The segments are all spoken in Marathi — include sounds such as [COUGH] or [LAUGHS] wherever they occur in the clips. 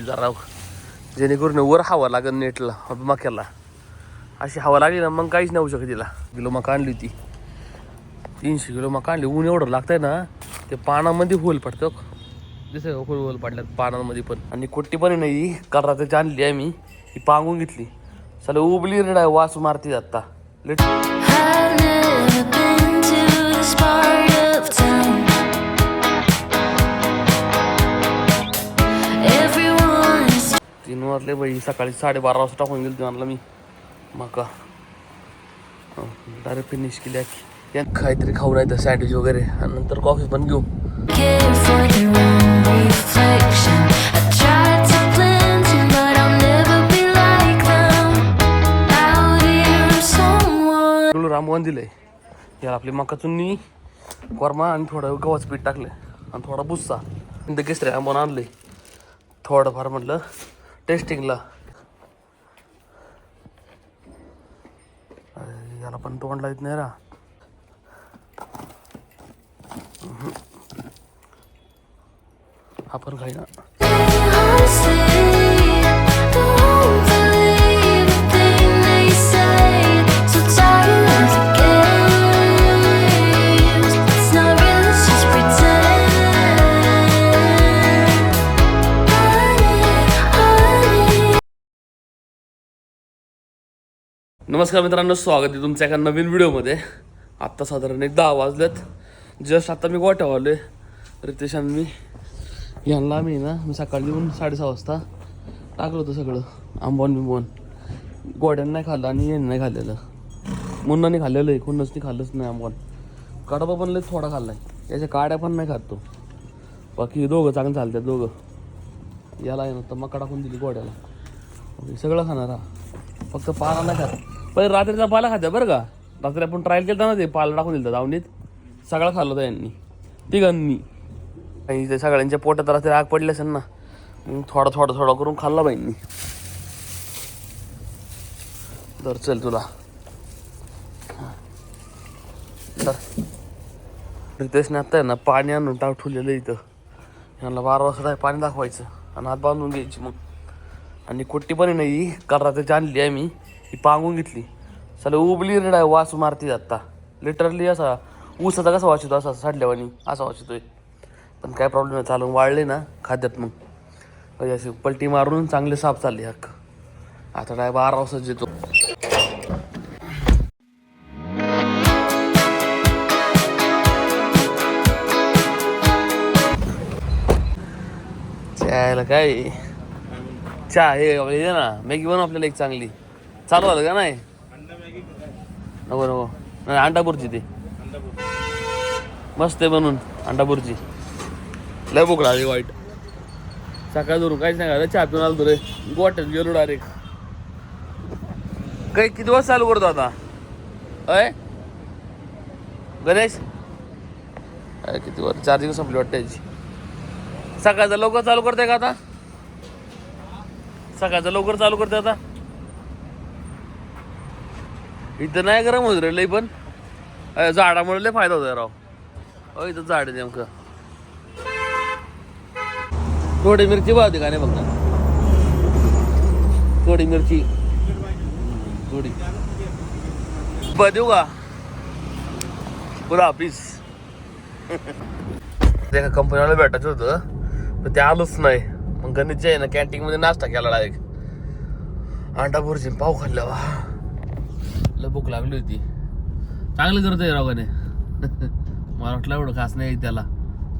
जरा जेणेकरून वर हवा लागेल नेटला मक्याला. अशी हवा लागली ना मग काहीच नाही होऊ शकत तिला. किलो मका आणली होती. तीनशे किलो मका आणली. ऊन एवढं लागतंय ना ते पानामध्ये होल पडतं. दिसत होल होल पडल्यात पानांमध्ये पण. आणि कुट्टी पण नाही काल रात्रीची आणली आहे मी. ही पांगून घेतली. चला उबली रेड आहे वास मारती आता. लेट. वाजले बाई सकाळी साडेबारा वाजता टाकून गेली आणला मी. मका. डायरेक्ट फिनिश केली आखी. काहीतरी खाऊ नाही तर सँडविच वगैरे. आणि नंतर कॉफी पण घेऊ. रामवन दिलंय याला आपली मका चुन्नी कोरमा आणि थोडं गव्हाचं पीठ टाकलं आणि थोडा ते केसरी आंबोन आणलंय. थोडंफार म्हटलं टेस्टिंगला याला पण तोंडला येत नाही रा. आपण काही ना नमस्कार मित्रांनो स्वागत आहे तुमच्या एका नवीन व्हिडिओमध्ये. आत्ता साधारण एक दहा वाजलेत. जस्ट आता मी गोठ्यावर आलोय. रितेश आणि मी. यांना मी ना मी सकाळी येऊन साडेसहा वाजता टाकलं होतं सगळं. आंबोन बिंबोन गोड्यानं नाही खाल्लं आणि यांनी नाही खाल्लेलं. मुन्नाने खाल्लेलं आहे. कोणच नाही खाल्लंच नाही आंबोन कडबा पण लय थोडा खाल्लाय. याच्या काड्या पण नाही खात तो. बाकी दोघं चांगलं चालतात दोघं. याला आहे ना तर मग कडाकून दिली गोड्याला. सगळं खाणार हा. फक्त पारा नाही खात. पण रात्रीचा पाला खात्या बरं का. रात्री आपण ट्रायल केलं ना ते पाला टाकून दिलं दावणीत. सगळं खाल्लं होतं यांनी तिघांनी. आणि ते सगळ्यांच्या पोटात रात्री आग पडली असेल ना मग थोडा थोडा थोडा करून खाल्ला बाईंनी. तर चल तुला. तेच आता आहे ना पाणी आणून टाक ठेवलेलं आहे इथं. यांना बारा वाजता आहे पाणी दाखवायचं. आणि हात बांधून घ्यायची मग. आणि कुट्टी पण नाही काल रात्रीची आणली आहे मी. ही पांगून घेतली. चला उबली रेड आहे वास मारती आता लिटरली असा ऊसाचा कसा वास येतो असा साठल्यावानी असा वास येतोय. पण काय प्रॉब्लेम नाही चालून वाळले ना खाद्यात मग. म्हणजे अशी पलटी मारून चांगले साफ चालले हक्क. आता काय बारा वाजताच येतो. चायला काय? चहा हे ना मॅगी बनव आपल्याला एक चांगली. चालू झालं का नाही? नको नको. नाही अंडापूरची ते. मस्त आहे बनून अंडापूरची. लय भूक लागली वाईट. सकाळ धरून काहीच नाही खाल्लं चहा पिऊन आलो तुरे गोट्यात गेलो डायरेक्ट काही किती वाजता चालू करतो आता? अय? गणेश? अरे किती वर चार्जिंग संपली वाटतं याची सकाळचं लवकर चालू करते का आता? सकाळचं लवकर चालू करते आता? इथं नाही गरम होत रे लई पण. झाडामुळे लय फायदा होतोय राव. अ इथं झाड नेमकं. थोडी मिरची पाहते का नाही बघ थोडी मिरची. थोडी. ब देऊ का? पुरा ऑफिस [LAUGHS] एका कंपनीला भेटायचं होतं पण ते आलोच नाही. मग गणितचे आहे ना कॅन्टीन मध्ये नाश्ता केला डायरेक्ट अंडा पाव खाल्ला. वा लय भूक लागली होती. चांगलं करतोय रावगाने मला वाटलं एवढं खास नाही त्याला.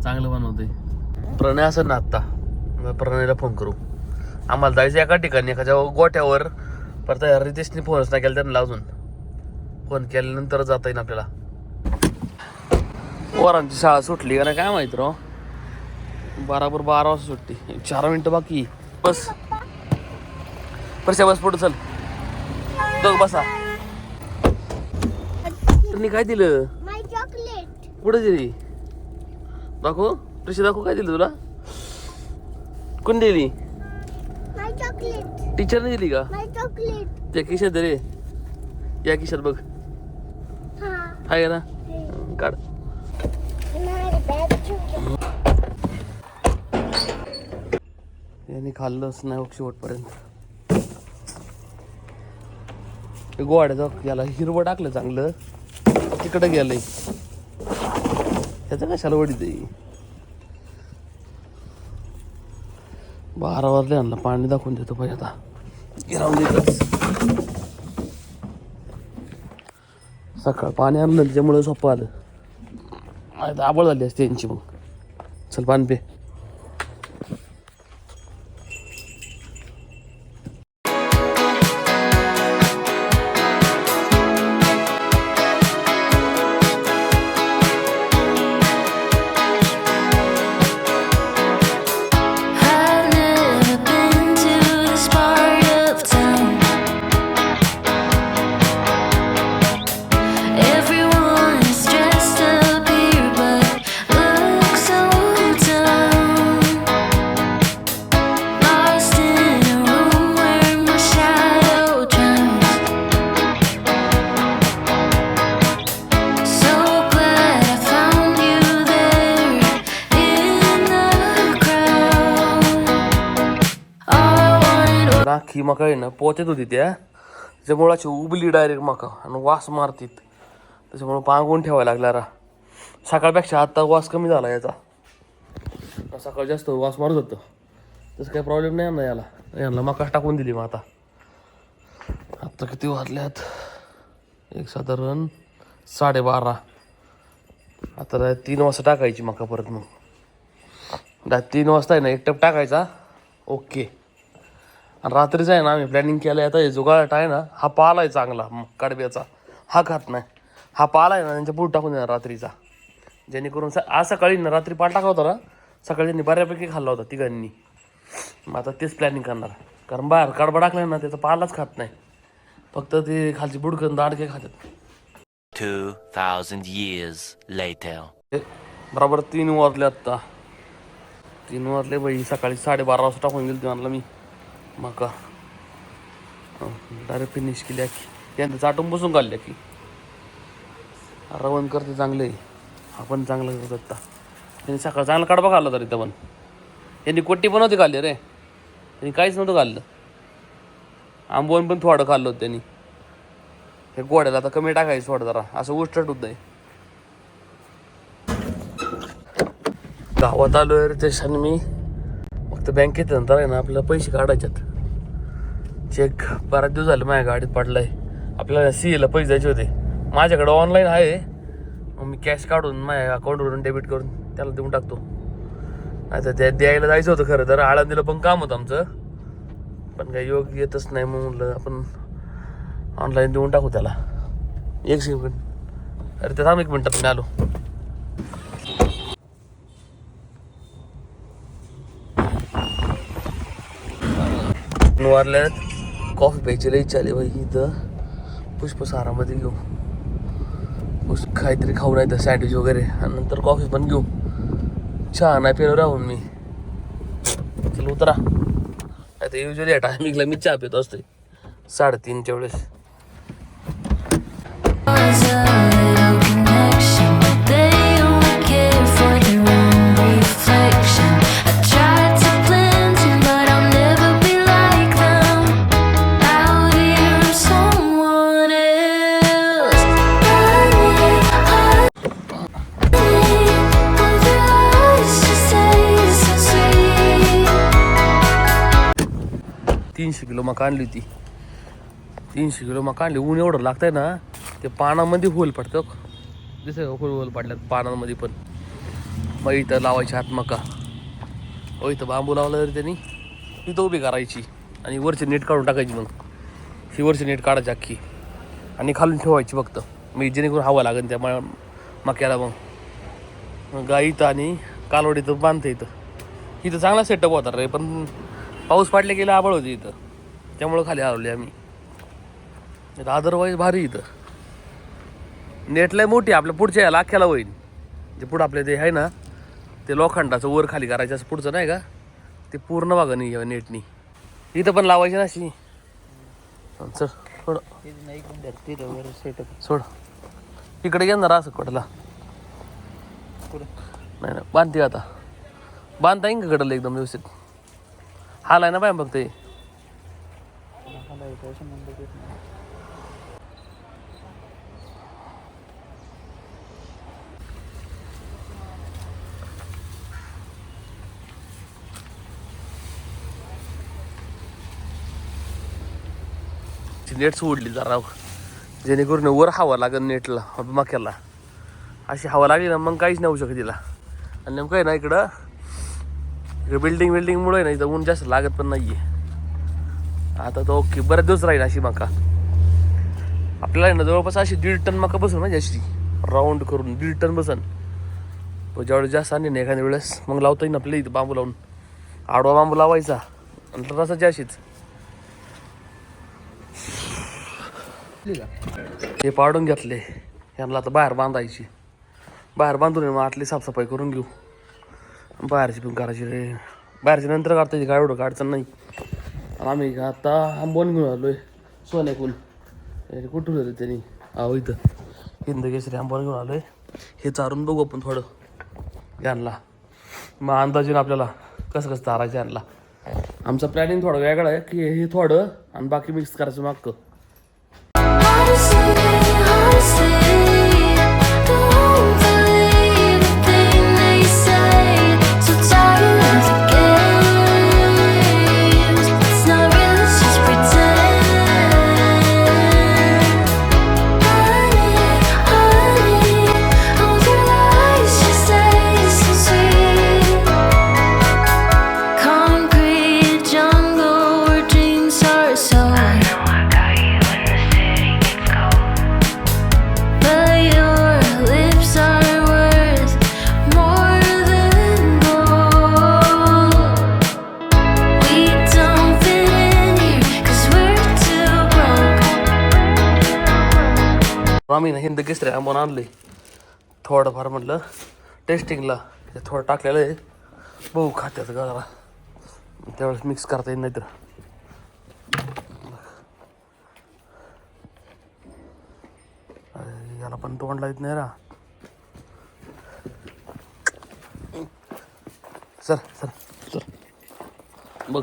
चांगलं बनवतोय. प्रणय असं ना आत्ता. प्रणयला फोन करू. आम्हाला जायचं एका ठिकाणी एखाद्या गोट्यावर परत रितेशने फोनच नाही केला त्यांना अजून. फोन केल्यानंतर जाता येईल आपल्याला. पोरांची शाळा सुटली का नाही काय माहीत रो बराबर बारा वाजता सुटते. चार मिनटं बाकी. बस. परशा बस पुढं चल. बघ बसा. त्यांनी काय दिलं? माय चॉकलेट कुठे दिली? दाखव. ऋषी दाखव काय दिलं तुला? कोण दिली? माय चॉकलेट टीचरने दिली का? माय चॉकलेट त्या खिशात रे. या खिशात बघ. हा. आहे ना? काढ. बॅग यांनी खाल्लंच नाही बघ शेवटपर्यंत. गोवाड्याचं याला हिरवं टाकलं चांगलं. तिकडं गेलंय ह्याचं कशाला वडीत बारा वाजले आणलं पाणी दाखवून देतो पाहिजे आता. गिरावून सकाळ पाणी आणलं त्याच्यामुळे सोपं आलं. नाही तर आबळ झाली असते यांची मग. चल पाणी पे. ही मका आहे ना पोचत होती त्या. त्याच्यामुळे अशी उबली डायरेक्ट मका आणि वास मारतीत. त्याच्यामुळे पांगून ठेवायला लागला रा. सकाळपेक्षा आत्ता वास कमी झाला याचा. सकाळ जास्त वास मारत होतं. तसं काही प्रॉब्लेम नाही ना याला. यांना मका टाकून दिली मग आता. आत्ता किती वाजल्यात? एक साधारण साडेबारा. आता तीन वाजता टाकायची मका परत मग. तीन वाजता आहे ना एक टप टाकायचा. ओके. आणि रात्रीचा आहे ना आम्ही प्लॅनिंग केलं आता हे जुगाट आहे ना हा पाला आहे चांगला कडब्याचा. हा खात नाही. हा पाला आहे ना त्यांच्या पुढे टाकून देणार रात्रीचा. जेणेकरून स आज सकाळी ना रात्री पाल टाकला होता ना सकाळी त्यांनी बऱ्यापैकी खाल्ला होता तिघांनी. मग आता तेच प्लॅनिंग करणार. कारण बाहेर कडबा टाकला ना त्याचा पालाच खात नाही. फक्त ते खालची बुडकन दाडके खातात. 2,000 years later. हे बरोबर तीन वाजले आत्ता तीन वाजले बाई सकाळी साडेबारा वाजता टाकून गेली म्हणलं मी. मका हो, डायरेक्ट फिनिश केली की त्यांचं चाटून बसून काढल्या की रवण करते चांगले. आपण चांगलं करत आत्ता. त्यांनी सकाळ चांगला कडबा खाल्ला तरी इथं पण. यांनी कोट्टी पण होती खाल्ली रे. त्यांनी काहीच नव्हतं खाल्लं. आंबवण पण थोडं खाल्लं होतं त्यांनी. हे गोड्याला आता कमी टाकायचं थोडं जरा. असं उष्टट होत आहे गावात आलो रे त्याच्याने मी. फक्त बँकेत नंतर आहे ना आपल्याला पैसे काढायच्यात चेक बराच दिवस झाले माझ्या गाडीत पडलाय. आपल्याला सी एला पैसे द्यायचे होते. माझ्याकडे ऑनलाईन आहे. मग मी कॅश काढून माझ्या अकाउंटवरून डेबिट करून त्याला देऊन टाकतो. नाही तर त्या द्यायला जायचं होतं खरं तर. आळंदीला पण काम होतं आमचं. पण काही योग येतच नाही मग म्हणलं आपण ऑनलाईन देऊन टाकू त्याला. एक सेकंड अरे ते थांब एक मिनटात मी आलो. वारल्यात कॉफी प्यायची लई इच्छा आली बाई इथं. पुष्पसारामध्ये घेऊ. पुष्प काहीतरी खाऊ नाही तर सँडविच वगैरे. आणि नंतर कॉफी पण घेऊ. चहा नाही पिलो राहून मी. चल उतरा. आता युजली टायमिंगला मी चहा पितो असते साडेतीनच्या वेळेस. तीनशे किलो मका आणली होती. तीनशे किलो मका आणली. ऊन एवढं लागतंय ना ते पानामध्ये होल पडतं दिसत होल होल पडल्यात पानांमध्ये पण. मग इथं लावायची हात मका. हो इथं बांबू लावला तरी त्यांनी. तिथं उभी करायची. आणि वरची नेट काढून टाकायची मग. ही वरची नेट काढायची अख्खी. आणि खालून ठेवायची फक्त. मी जेणेकरून हवा लागेल त्या मा- मक्याला मग. मग गाई इथं आणि कालवड इथं बांधतं इथं. इथं चांगला सेटअप होता रे पण पाऊस पाडले गेला आबळ होती इथं. त्यामुळं खाली हरवले आम्ही. अदरवाईज भारी इथं. नेट लय मोठी आपल्या पुढच्या याला अख्ख्याला होईल. जे पुढं आपल्या ते आहे ना ते लोखंडाचं वर खाली करायचं असं पुढचं नाही का? ते पूर्ण बघा नाही नेटनी इथं पण लावायची ना अशी. चल सोड. सोड. इकडे घे ना असं कडला नाही ना बांधते आता. बांधता येईन का कडला एकदम व्यवस्थित? हालाय ना बाय बघ ते? नेट सोडली जरा. जेणेकरून वर हवा लागेल नेटला मक्याला. अशी हवा लागली ना मग काहीच नाही होऊ शकत तिला. आणि नेमकं आहे ना इकडं हे बिल्डिंग बिल्डिंगमुळे नाही ना इथं ऊन जास्त लागत पण नाहीये. आता तो ओके बरेच दिवस राहील अशी मका. आपल्याला ना जवळपास अशी दीड टन मका बसून म्हणजे अशी राऊंड करून दीड टन बसन. पण ज्यावेळेस जास्त आणि नाही एखाद्या वेळेस मग लावता येईल आपल्या इथं बांबू लावून. आडवा बांबू लावायचा आणि रसाची अशीच. हे पाडून घेतले यांना आता बाहेर बांधायची. बाहेर बांधून मग आतली साफसफाई करून घेऊ. बाहेरची पण करायची रे. बाहेरची नंतर काढता येते काय एवढं का अडचण नाही आम्ही का आता आंबोन घेऊन आलोय सोन्याकून. अरे कुठून होते त्यांनी अहो इथं. हिंद केसरी आंबोन घेऊन आलोय. हे चारून बघू आपण थोडं. यांना. मग अंदाजीनं आपल्याला कसं कसं चारायचं यांना. आमचं प्लॅनिंग थोडं वेगळं आहे की हे थोडं आणि बाकी मिक्स करायचं मागतं आम्ही ना हिंद केसरी आंबोन आणले थोडंफार म्हटलं टेस्टिंगला हे थोडं टाकलेलं आहे. बघू खात्याचं गळाला त्यावेळेस मिक्स करता येईल नाहीतर. याला पण तोंडला येत नाही रा. सर सर सर बघ.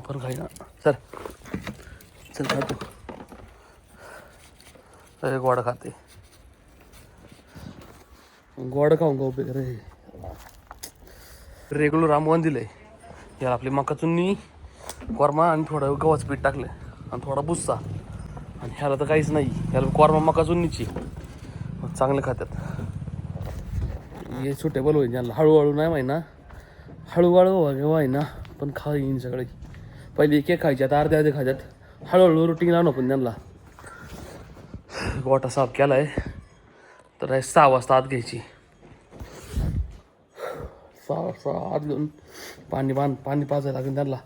आपण खाई ना चल खा तू. अरे गोड खाते. गोड खाऊन गाव पे. रे रेग्युलर आंबवण दिलंय याला आपली मका चुन्नी कोरमा आणि थोडं गव्हाचं पीठ टाकलं आणि थोडा भुस्सा आणि ह्याला तर काहीच नाही. ह्याला कोरमा मका चुन्नीची चांगले खात्यात. हे सुटेबल होईल. ज्यांना हळूहळू नाही माहिना ना हळूहळू घेऊ ना पण खा येईन सगळे. पहिले एक एक खायच्यात अर्ध्या अर्धे खायच्यात. हळूहळू रुटीन आणू पण त्यांना. गोटा साफ केलाय. तर हे सहा वाजता आत घ्यायची. सहा वाजता आत घेऊन पाणी बांध पाणी पाजायला लागेल त्यांना.